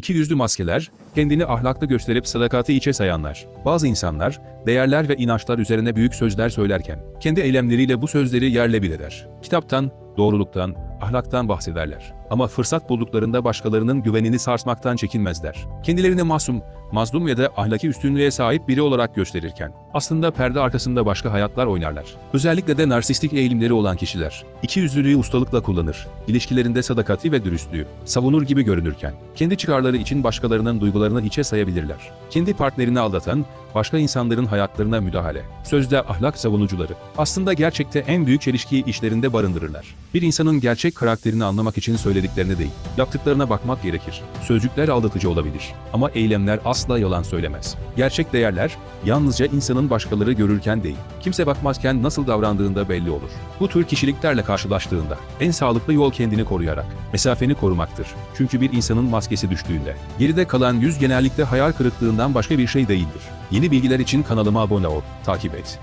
İki yüzlü maskeler, kendini ahlaklı gösterip sadakati içe sayanlar. Bazı insanlar, değerler ve inançlar üzerine büyük sözler söylerken, kendi eylemleriyle bu sözleri yerle bir eder. Kitaptan, doğruluktan, ahlaktan bahsederler. Ama fırsat bulduklarında başkalarının güvenini sarsmaktan çekinmezler. Kendilerini masum, mazlum ya da ahlaki üstünlüğe sahip biri olarak gösterirken, aslında perde arkasında başka hayatlar oynarlar. Özellikle de narsistik eğilimleri olan kişiler, ikiyüzlülüğü ustalıkla kullanır, ilişkilerinde sadakati ve dürüstlüğü savunur gibi görünürken, kendi çıkarları için başkalarının duygularını hiçe sayabilirler. Kendi partnerini aldatan, başka insanların hayatlarına müdahale, sözde ahlak savunucuları, aslında gerçekte en büyük çelişkiyi işlerinde barındırırlar. Bir insanın gerçek karakterini anlamak için söylediklerine değil, yaptıklarına bakmak gerekir. Sözcükler aldatıcı olabilir ama eylemler asla yalan söylemez. Gerçek değerler yalnızca insanın başkaları görürken değil, kimse bakmazken nasıl davrandığında belli olur. Bu tür kişiliklerle karşılaştığında en sağlıklı yol kendini koruyarak, mesafeni korumaktır. Çünkü bir insanın maskesi düştüğünde, geride kalan yüz genellikle hayal kırıklığından başka bir şey değildir. Yeni bilgiler için kanalıma abone ol, takip et.